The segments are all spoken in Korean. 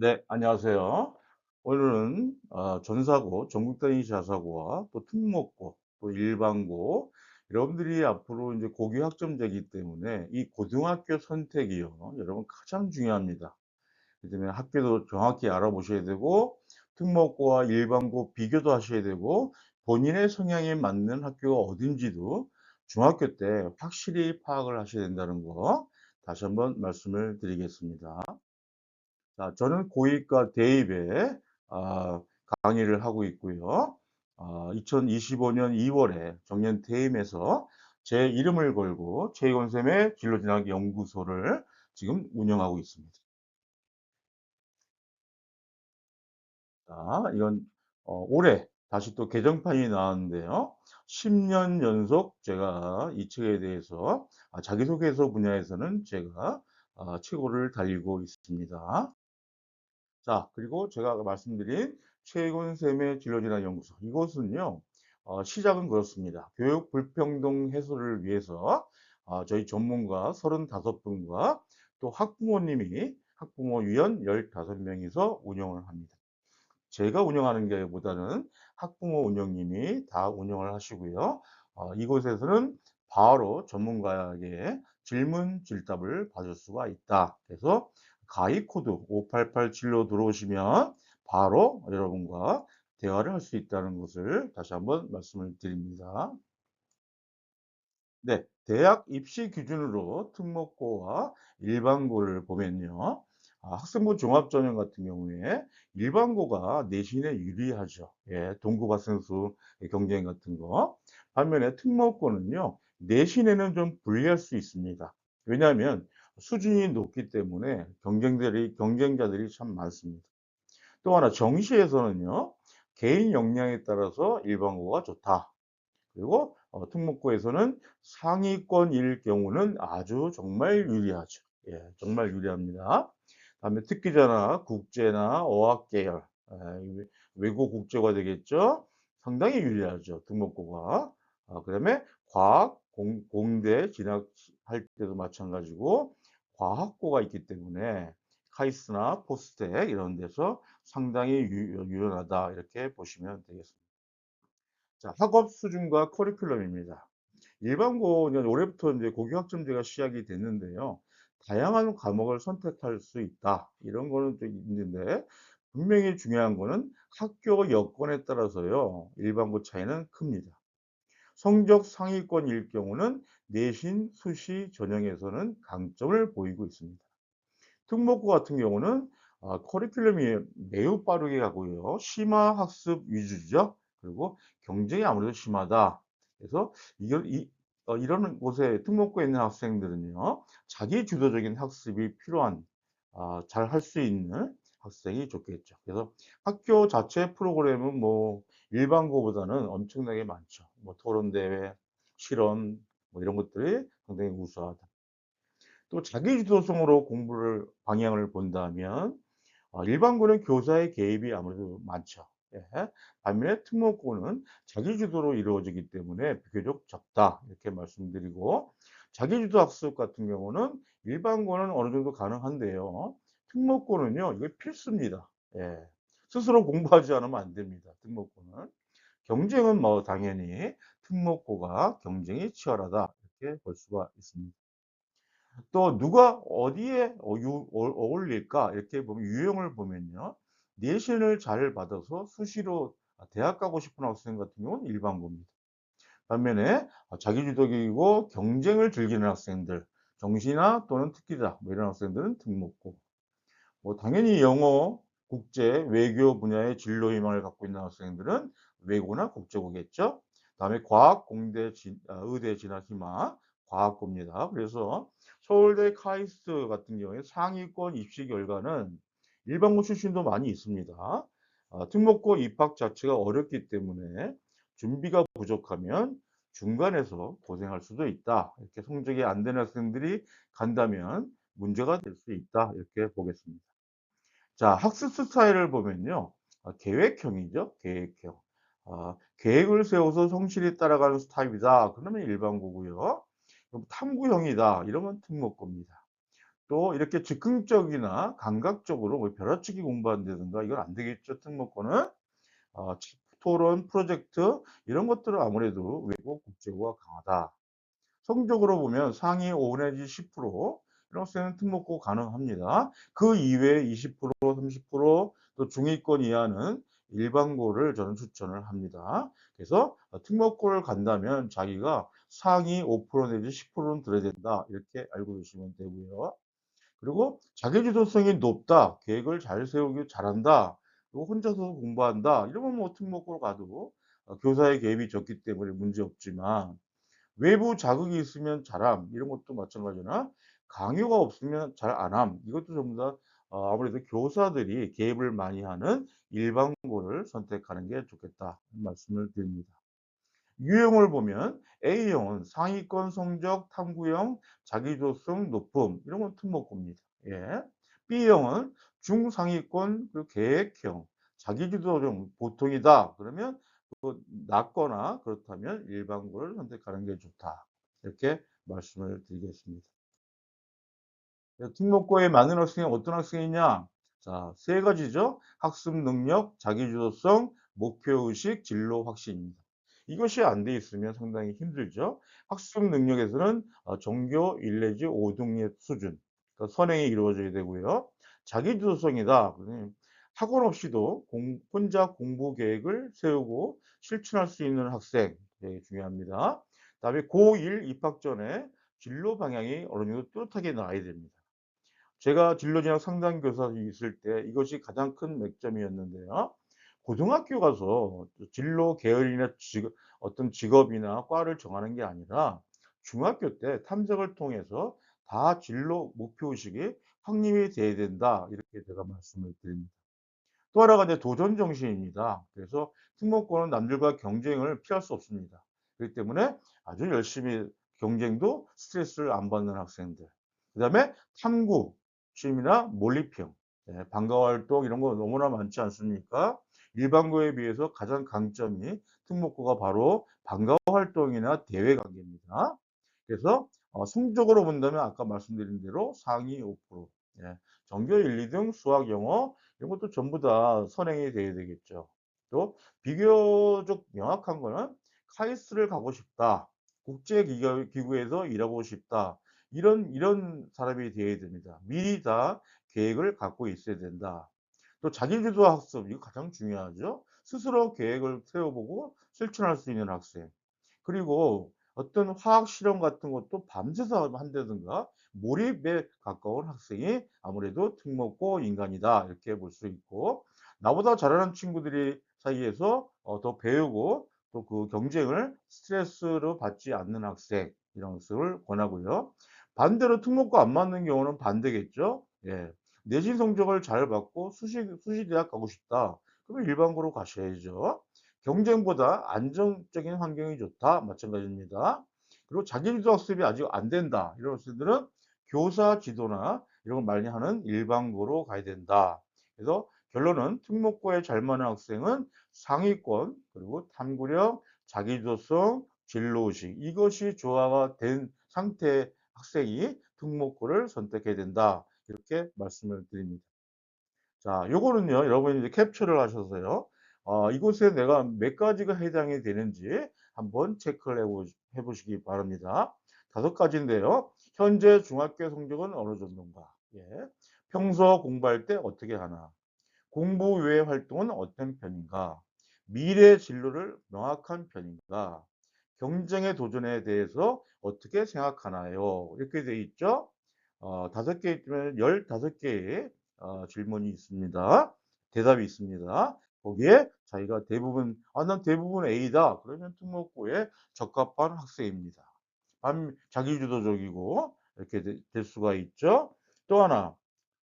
네, 안녕하세요. 오늘은 어, 전사고, 전국 단위 자사고와 또 특목고, 또 일반고, 여러분들이 앞으로 이제 고교 학점제이기 때문에 이 고등학교 선택이요, 여러분 가장 중요합니다. 그 때문에 학교도 정확히 알아보셔야 되고, 특목고와 일반고 비교도 하셔야 되고, 본인의 성향에 맞는 학교가 어딘지도 중학교 때 확실히 파악을 하셔야 된다는 거 다시 한번 말씀을 드리겠습니다. 자, 저는 고위과 대입에 아, 강의를 하고 있고요. 아, 2025년 2월에 정년 퇴임해서 제 이름을 걸고 최이건쌤의 진로진학 연구소를 지금 운영하고 있습니다. 자, 이건 어, 올해 다시 또 개정판이 나왔는데요. 10년 연속 제가 이 책에 대해서 아, 자기소개서 분야에서는 제가 아, 최고를 달리고 있습니다. 자, 그리고 제가 말씀드린 최근샘의 진로진학 연구소. 이것은요, 어, 시작은 그렇습니다. 교육 불평등 해소를 위해서 어, 저희 전문가 35분과 또 학부모님이 학부모 위원 15명이서 운영을 합니다. 제가 운영하는 게 보다는 학부모 운영님이 다 운영을 하시고요. 어, 이곳에서는 바로 전문가에게 질문 질답을 받을 수가 있다. 그래서 가입 코드 5887로 들어오시면 바로 여러분과 대화를 할 수 있다는 것을 다시 한번 말씀을 드립니다. 네, 대학 입시 기준으로 특목고와 일반고를 보면요. 아, 학생부 종합전형 같은 경우에 일반고가 내신에 유리하죠. 예, 동국학생수 경쟁 같은 거. 반면에 특목고는요, 내신에는 좀 불리할 수 있습니다. 왜냐하면 수준이 높기 때문에 경쟁들이, 경쟁자들이 참 많습니다. 또 하나 정시에서는요, 개인 역량에 따라서 일반고가 좋다. 그리고 어, 특목고에서는 상위권일 경우는 아주 정말 유리하죠. 예, 정말 유리합니다. 다음에 특기자나 국제나 어학 계열, 에, 외국 국제가 되겠죠. 상당히 유리하죠. 등록고가. 아, 그 다음에 과학, 공, 공대 진학할 때도 마찬가지고 과학고가 있기 때문에 카이스나 포스텍 이런 데서 상당히 유, 유연하다 이렇게 보시면 되겠습니다. 자, 학업 수준과 커리큘럼입니다. 일반고는 올해부터 이제 고교학점제가 시작이 됐는데요. 다양한 과목을 선택할 수 있다. 이런 거는 좀 있는데 분명히 중요한 거는 학교 여건에 따라서요. 일반고 차이는 큽니다. 성적 상위권일 경우는 내신, 수시, 전형에서는 강점을 보이고 있습니다. 특목고 같은 경우는 어, 커리큘럼이 매우 빠르게 가고요. 심화 학습 위주죠. 그리고 경쟁이 아무래도 심하다. 그래서 이걸 이, 어, 이런 곳에 특목고에 있는 학생들은요, 자기 주도적인 학습이 필요한, 어, 잘할 수 있는 학생이 좋겠죠. 그래서 학교 자체 프로그램은 뭐 일반고보다는 엄청나게 많죠. 뭐 토론대회, 실험, 뭐 이런 것들이 상당히 우수하다. 또 자기 주도성으로 공부를 방향을 본다면 어, 일반고는 교사의 개입이 아무래도 많죠. 예. 반면에 특목고는 자기주도로 이루어지기 때문에 비교적 적다 이렇게 말씀드리고 자기주도 학습 같은 경우는 일반고는 어느 정도 가능한데요. 특목고는요 이거 필수입니다. 예. 스스로 공부하지 않으면 안 됩니다. 특목고는 경쟁은 뭐 당연히 특목고가 경쟁이 치열하다 이렇게 볼 수가 있습니다. 또 누가 어디에 어, 어울릴까 이렇게 보면 유형을 보면요. 내신을 잘 받아서 수시로 대학 가고 싶은 학생 같은 경우는 일반고입니다. 반면에 자기주도적이고 경쟁을 즐기는 학생들, 정시나 또는 특기자 뭐 이런 학생들은 특목고. 뭐 당연히 영어, 국제, 외교 분야의 진로 희망을 갖고 있는 학생들은 외고나 국제고겠죠. 다음에 과학, 공대, 진, 아, 의대 진학 희망, 과학고입니다. 그래서 서울대 카이스트 같은 경우에 상위권 입시 결과는 일반고 출신도 많이 있습니다. 아, 특목고 입학 자체가 어렵기 때문에 준비가 부족하면 중간에서 고생할 수도 있다. 이렇게 성적이 안 되는 학생들이 간다면 문제가 될 수 있다. 이렇게 보겠습니다. 자, 학습 스타일을 보면요. 아, 계획형이죠. 계획형. 아, 계획을 세워서 성실히 따라가는 스타일이다. 그러면 일반고고요. 탐구형이다. 이러면 특목고입니다. 또 이렇게 즉흥적이나 감각적으로 뭐 벼락치기 공부한다든가 이건 안 되겠죠, 특목고는. 어, 치- 토론, 프로젝트 이런 것들은 아무래도 외국 국제고가 강하다. 성적으로 보면 상위 5 내지 10% 이런 학생은 특목고 가능합니다. 그 이외에 20%, 30%또 중위권 이하는 일반고를 저는 추천을 합니다. 그래서 어, 특목고를 간다면 자기가 상위 5% 내지 10%는 들어야 된다. 이렇게 알고 계시면 되고요. 그리고 자기주도성이 높다. 계획을 잘 세우기 잘한다. 그리고 혼자서 공부한다. 이러면 뭐 특목고로 가도 어, 교사의 개입이 적기 때문에 문제 없지만 외부 자극이 있으면 잘함. 이런 것도 마찬가지나 강요가 없으면 잘 안함. 이것도 전부 다 어, 아무래도 교사들이 개입을 많이 하는 일반고를 선택하는 게 좋겠다. 말씀을 드립니다. 유형을 보면 A형은 상위권 성적, 탐구형, 자기조성 높음 이런 건 특목고입니다. 예. B형은 중상위권 그 계획형, 자기주도형 보통이다. 그러면 그 낮거나 그렇다면 일반고를 선택하는 게 좋다. 이렇게 말씀을 드리겠습니다. 특목고에 맞는 학생이 어떤 학생이냐? 자, 세 가지죠. 학습 능력, 자기주도성, 목표의식, 진로 확신입니다. 이것이 안 돼 있으면 상당히 힘들죠. 학습 능력에서는 어, 전교 1 내지 5등의 수준, 그러니까 선행이 이루어져야 되고요. 자기주도성이다. 학원 없이도 공- 혼자 공부 계획을 세우고 실천할 수 있는 학생 되게 중요합니다. 그다음에 고1 입학 전에 진로 방향이 어느 정도 뚜렷하게 나와야 됩니다. 제가 진로 진학 상담 교사 있을 때 이것이 가장 큰 맥점이었는데요. 고등학교 가서 진로 계열이나 직업, 어떤 직업이나 과를 정하는 게 아니라 중학교 때 탐색을 통해서 다 진로 목표 의식이 확립이 돼야 된다. 이렇게 제가 말씀을 드립니다. 또 하나가 이제 도전 정신입니다. 그래서 특목고는 남들과 경쟁을 피할 수 없습니다. 그렇기 때문에 아주 열심히 경쟁도 스트레스를 안 받는 학생들. 그 다음에 탐구, 취미나 몰입형, 예, 방과 활동 이런 거 너무나 많지 않습니까? 일반고에 비해서 가장 강점이 특목고가 바로 방과 활동이나 대외 관계입니다. 그래서 어, 성적으로 본다면 아까 말씀드린 대로 상위 5%, 예, 전교 1, 2등 수학, 영어 이런 것도 전부 다 선행이 돼야 되겠죠. 또 비교적 명확한 거는 카이스트를 가고 싶다. 국제기구에서 일하고 싶다. 이런 이런 사람이 되어야 됩니다. 미리 다 계획을 갖고 있어야 된다. 또 자기주도 학습 이거 가장 중요하죠. 스스로 계획을 세워보고 실천할 수 있는 학생. 그리고 어떤 화학 실험 같은 것도 밤새서 한다든가 몰입에 가까운 학생이 아무래도 특목고 인간이다 이렇게 볼 수 있고 나보다 잘하는 친구들이 사이에서 어, 더 배우고 또 그 경쟁을 스트레스로 받지 않는 학생 이런 것을 권하고요. 반대로 특목고 안 맞는 경우는 반대겠죠. 예. 내신 성적을 잘 받고 수시, 수시 대학 가고 싶다. 그러면 일반고로 가셔야죠. 경쟁보다 안정적인 환경이 좋다. 마찬가지입니다. 그리고 자기주도 학습이 아직 안 된다. 이런 학생들은 교사 지도나 이런 걸 많이 하는 일반고로 가야 된다. 그래서 결론은 특목고에 잘 맞는 학생은 상위권 그리고 탐구력, 자기주도성, 진로의식 이것이 조화가 된 상태 학생이 특목고를 선택해야 된다. 이렇게 말씀을 드립니다. 자, 요거는요, 여러분이 이제 캡처를 하셔서요, 어, 이곳에 내가 몇 가지가 해당이 되는지 한번 체크를 해보, 해보시기 바랍니다. 다섯 가지인데요. 현재 중학교 성적은 어느 정도인가? 예. 평소 공부할 때 어떻게 하나? 공부 외 활동은 어떤 편인가? 미래 진로를 명확한 편인가? 경쟁의 도전에 대해서 어떻게 생각하나요? 이렇게 돼 있죠. 어, 다섯 개 있으면 열다섯 개의 어, 질문이 있습니다. 대답이 있습니다. 거기에 자기가 대부분, 아, 난 대부분 A다. 그러면 특목고에 적합한 학생입니다. 반 자기주도적이고 이렇게 되, 될 수가 있죠. 또 하나,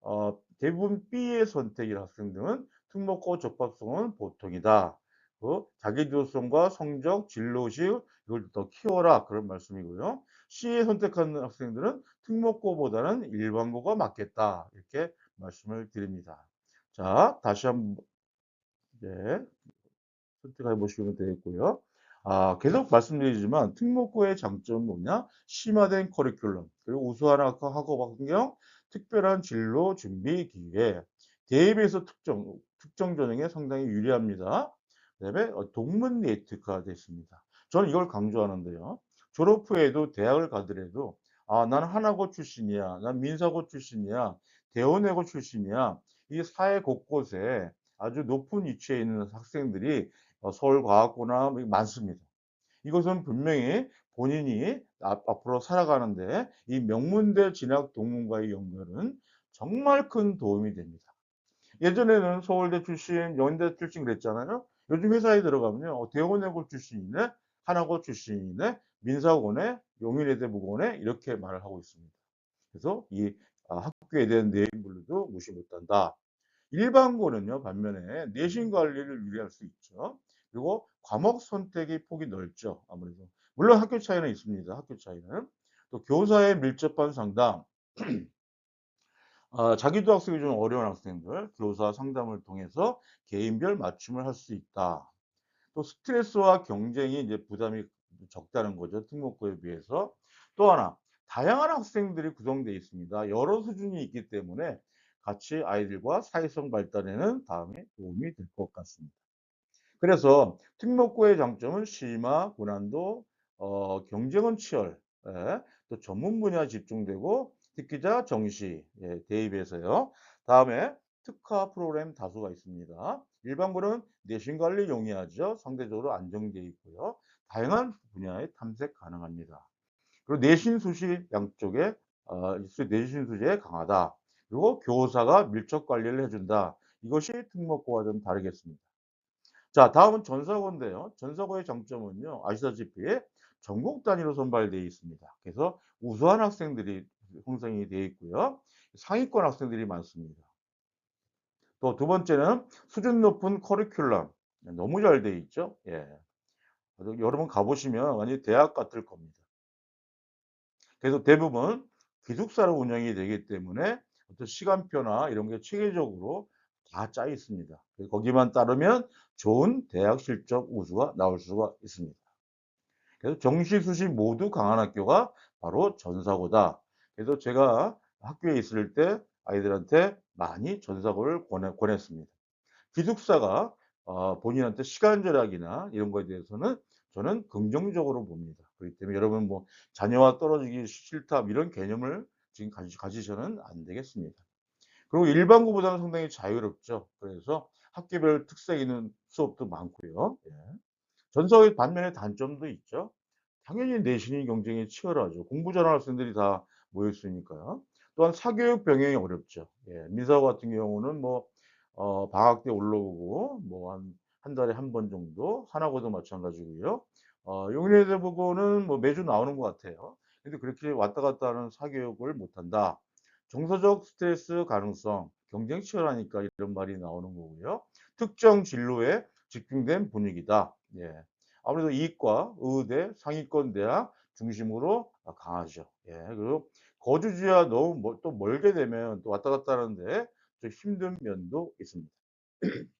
어, 대부분 B의 선택일 학생들은 특목고 적합성은 보통이다. 그 자기주도성과 성적, 진로식 이걸 더 키워라 그런 말씀이고요. C에 선택하는 학생들은 특목고보다는 일반고가 맞겠다 이렇게 말씀을 드립니다. 자 다시 한번 네, 선택해 보시면 되겠고요. 아, 계속 말씀드리지만 특목고의 장점은 뭐냐? 심화된 커리큘럼 그리고 우수한 학업 환경, 특별한 진로 준비 기회, 대입에서 특정, 특정 전형에 상당히 유리합니다. 그 다음에 어, 동문 네이트가 됐습니다. 저는 이걸 강조하는데요. 졸업 후에도 대학을 가더라도 아, 난 하나고 출신이야. 난 민사고 출신이야. 대원외고 출신이야. 이 사회 곳곳에 아주 높은 위치에 있는 학생들이 어, 서울과학고나 뭐 많습니다. 이것은 분명히 본인이 앞- 앞으로 살아가는데 이 명문대 진학 동문과의 연결은 정말 큰 도움이 됩니다. 예전에는 서울대 출신, 연대 출신 그랬잖아요. 요즘 회사에 들어가면요. 어, 대원외고 출신이네, 하나고 출신이네, 민사고네, 용인외대부고네 이렇게 말을 하고 있습니다. 그래서 이 아, 학교에 대한 내용물도 무시 못한다. 일반고는요, 반면에 내신 관리를 유리할 수 있죠. 그리고 과목 선택의 폭이 넓죠. 아무래도. 물론 학교 차이는 있습니다. 학교 차이는. 또 교사의 밀접한 상담. 아, 자기도 학습이 좀 어려운 학생들, 교사 상담을 통해서 개인별 맞춤을 할 수 있다. 또 스트레스와 경쟁이 이제 부담이 적다는 거죠. 특목고에 비해서. 또 하나, 다양한 학생들이 구성되어 있습니다. 여러 수준이 있기 때문에 같이 아이들과 사회성 발달에는 다음에 도움이 될 것 같습니다. 그래서 특목고의 장점은 심화, 고난도, 어, 경쟁은 치열, 예, 또 전문 분야 집중되고 특기자 정시, 예, 대입에서요. 다음에 특화 프로그램 다수가 있습니다. 일반고는 내신 관리 용이하죠. 상대적으로 안정되어 있고요. 다양한 분야에 탐색 가능합니다. 그리고 내신 수시 양쪽에 어, 내신 수시에 강하다. 그리고 교사가 밀접 관리를 해준다. 이것이 특목고와 좀 다르겠습니다. 자, 다음은 전사고인데요. 전사고의 장점은요, 아시다시피 전국 단위로 선발되어 있습니다. 그래서 우수한 학생들이 형성이 되어 있고요. 상위권 학생들이 많습니다. 또 두 번째는 수준 높은 커리큘럼. 너무 잘 되어 있죠. 예. 여러분 가보시면 완전히 대학 같을 겁니다. 그래서 대부분 기숙사로 운영이 되기 때문에 어떤 시간표나 이런 게 체계적으로 다 짜 있습니다. 거기만 따르면 좋은 대학 실적 우수가 나올 수가 있습니다. 그래서 정시, 수시 모두 강한 학교가 바로 전사고다. 그래서 제가 학교에 있을 때 아이들한테 많이 전사고를 권해, 권했습니다. 기숙사가 어, 본인한테 시간 절약이나 이런 거에 대해서는 저는 긍정적으로 봅니다. 그렇기 때문에 여러분 뭐 자녀와 떨어지기 싫다 이런 개념을 지금 가지, 가지 셔는 안 되겠습니다. 그리고 일반고보다는 상당히 자유롭죠. 그래서 학교별 특색 있는 수업도 많고요. 예. 전서의 반면에 단점도 있죠. 당연히 내신이 경쟁이 치열하죠. 공부 잘하는 학생들이 다 모였으니까요. 또한 사교육 병행이 어렵죠. 예. 민사고 같은 경우는 뭐 어, 방학 때 올라오고 뭐한한 달에 한 번 정도 하나고도 마찬가지고요. 어, 용인외대부고는 뭐 매주 나오는 것 같아요. 근데 그렇게 왔다 갔다 하는 사교육을 못한다. 정서적 스트레스 가능성, 경쟁 치열하니까 이런 말이 나오는 거고요. 특정 진로에 집중된 분위기다. 예. 아무래도 이과, 의대, 상위권 대학 중심으로 강하죠. 예. 그리고 거주지와 너무 멀, 또 멀게 되면 또 왔다 갔다 하는데 좀 힘든 면도 있습니다.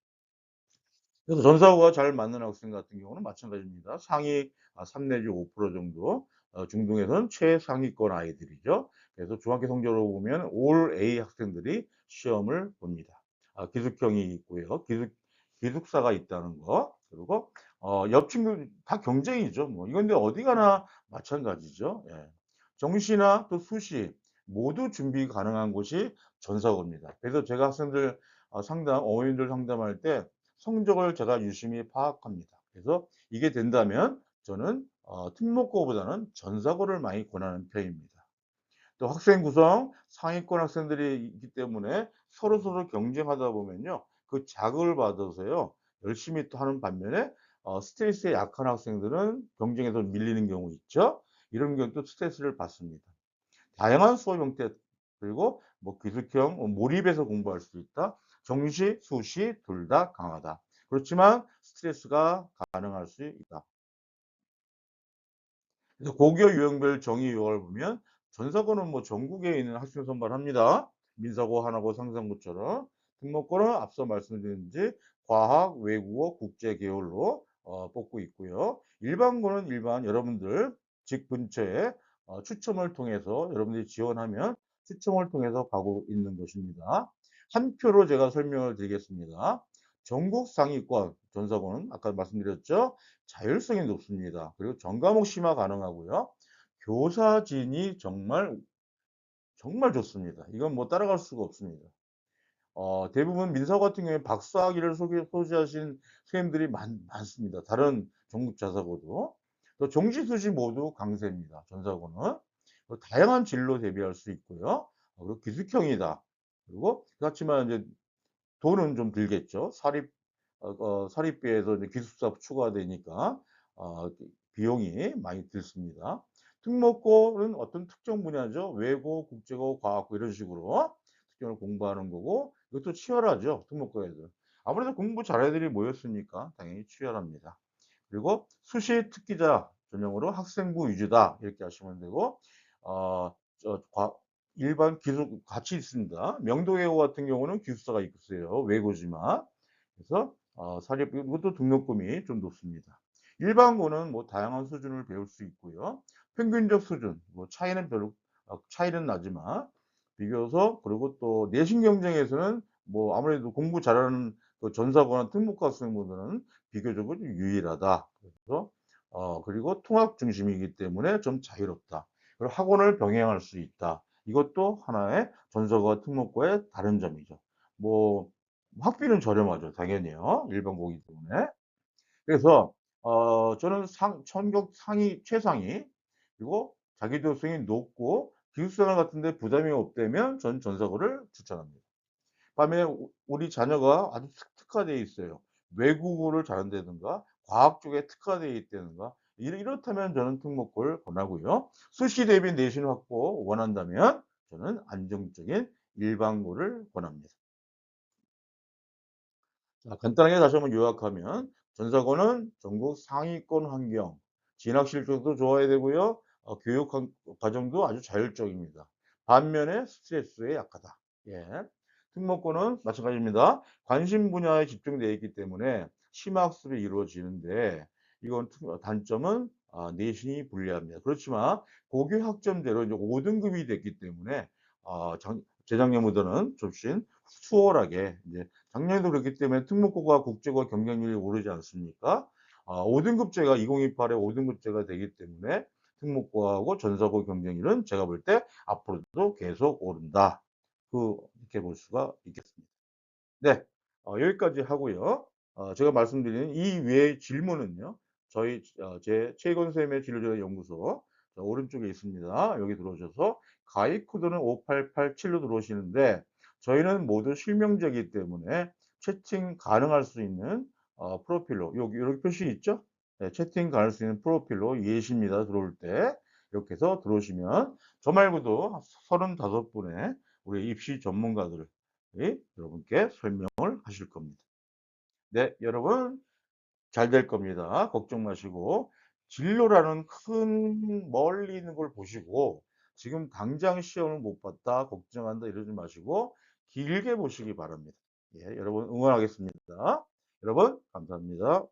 그래서 전사고가 잘 맞는 학생 같은 경우는 마찬가지입니다. 상위 3 내지 5% 정도, 어, 중등에서는 최상위권 아이들이죠. 그래서 중학교 성적으로 보면 올 A 학생들이 시험을 봅니다. 아, 기숙형이 있고요. 기숙, 기숙사가 있다는 거. 그리고 어, 옆 친구 다 경쟁이죠. 뭐 이건데 어디 가나 마찬가지죠. 예. 정시나 또 수시 모두 준비 가능한 곳이 전사고입니다. 그래서 제가 학생들 어, 상담, 어머님들 상담할 때 성적을 제가 유심히 파악합니다. 그래서 이게 된다면 저는 어, 특목고보다는 전사고를 많이 권하는 편입니다. 또 학생 구성 상위권 학생들이 있기 때문에 서로서로 경쟁하다 보면요. 그 자극을 받아서요. 열심히 또 하는 반면에 어, 스트레스에 약한 학생들은 경쟁에서 밀리는 경우 있죠. 이런 경우도 스트레스를 받습니다. 다양한 수업 형태 그리고 뭐 기술형 뭐 몰입해서 공부할 수 있다. 정시, 수시 둘 다 강하다. 그렇지만 스트레스가 가능할 수 있다. 그래서 고교 유형별 정의 요약을 보면 전사고는 뭐 전국에 있는 학생 선발합니다. 민사고, 하나고, 상상고처럼 특목고는 앞서 말씀드린 듯이 과학, 외국어, 국제 계열로 어, 뽑고 있고요. 일반고는 일반 여러분들 집 근처에 어, 추첨을 통해서 여러분들이 지원하면 추첨을 통해서 가고 있는 것입니다. 한 표로 제가 설명을 드리겠습니다. 전국 상위권 전사고는 아까 말씀드렸죠. 자율성이 높습니다. 그리고 전과목 심화 가능하고요. 교사진이 정말 정말 좋습니다. 이건 뭐 따라갈 수가 없습니다. 어, 대부분 민사 같은 경우에 박사학위를 소개, 소지하신 선생님들이 많, 많습니다. 다른 전국 자사고도. 또 정시수시 모두 강세입니다. 전사고는. 또 다양한 진로 대비할 수 있고요. 어, 그리고 기숙형이다. 그리고 그렇지만 이제 돈은 좀 들겠죠. 사립 어, 어, 사립비에서 기숙사 추가되니까 어, 비용이 많이 들습니다. 특목고는 어떤 특정 분야죠. 외고, 국제고, 과학고 이런 식으로 특정을 공부하는 거고 이것도 치열하죠. 특목고 애들. 아무래도 공부 잘하는 애들이 모였으니까 당연히 치열합니다. 그리고 수시 특기자 전형으로 학생부 위주다 이렇게 하시면 되고 어, 저, 과, 일반 기숙 같이 있습니다. 명도외고 같은 경우는 기숙사가 있어요. 외고지만 그래서 어, 사립 이것도 등록금이 좀 높습니다. 일반고는 뭐 다양한 수준을 배울 수 있고요. 평균적 수준 뭐 차이는 별로 어, 차이는 나지만 비교서 그리고 또 내신 경쟁에서는 뭐 아무래도 공부 잘하는 그 전사고나 특목고 학생분들은 비교적으로 유일하다. 그래서 어 그리고 통합 중심이기 때문에 좀 자유롭다. 그리고 학원을 병행할 수 있다. 이것도 하나의 전사고와 특목고의 다른 점이죠. 뭐 학비는 저렴하죠. 당연히요. 일반고이기 때문에. 그래서 어 저는 상 천격 상위 최상위 그리고 자기도성이 높고 기숙사나 같은 데 부담이 없다면 전 전사고를 추천합니다. 우 우리 자녀가 아주 특 특화되어 있어요. 외국어를 잘한다든가 과학 쪽에 특화되어 있다든가 이렇 이렇다면 저는 특목고를 권하고요. 수시 대비 내신 확보 원한다면 저는 안정적인 일반고를 권합니다. 자, 간단하게 다시 한번 요약하면 전사고는 전국 상위권 환경, 진학 실적도 좋아야 되고요. 어, 교육 관- 과정도 아주 자율적입니다. 반면에 스트레스에 약하다. 예. 특목고는 마찬가지입니다. 관심 분야에 집중되어 있기 때문에 심화학습이 이루어지는데 이건 특- 어, 단점은 아, 내신이 불리합니다. 그렇지만 고교 학점대로 이제 5등급이 됐기 때문에 아, 작- 재작년보다는 좀씬 수월하게 이제 작년에도 그렇기 때문에 특목고가 국제고 경쟁률이 오르지 않습니까? 아, 5등급제가 2028에 5등급제가 되기 때문에 특목고하고 전사고 경쟁률은 제가 볼 때 앞으로도 계속 오른다. 그렇게 볼 수가 있겠습니다. 네, 어, 여기까지 하고요. 어, 제가 말씀드린 이 외의 질문은요. 저희 어, 제 최건 쌤의 진로자 연구소 저 오른쪽에 있습니다. 여기 들어오셔서 가입 코드는 5887로 들어오시는데 저희는 모두 실명제이기 때문에 채팅 가능할 수 있는 어, 프로필로 여기 이렇게 표시 있죠? 네, 채팅 가능할 수 있는 프로필로 예시입니다. 들어올 때 이렇게 해서 들어오시면 저 말고도 35분의 우리 입시 전문가들이 여러분께 설명을 하실 겁니다. 네, 여러분 잘 될 겁니다. 걱정 마시고 진로라는 큰 멀리 있는 걸 보시고 지금 당장 시험을 못 봤다 걱정한다 이러지 마시고 길게 보시기 바랍니다. 예, 여러분 응원하겠습니다. 여러분 감사합니다.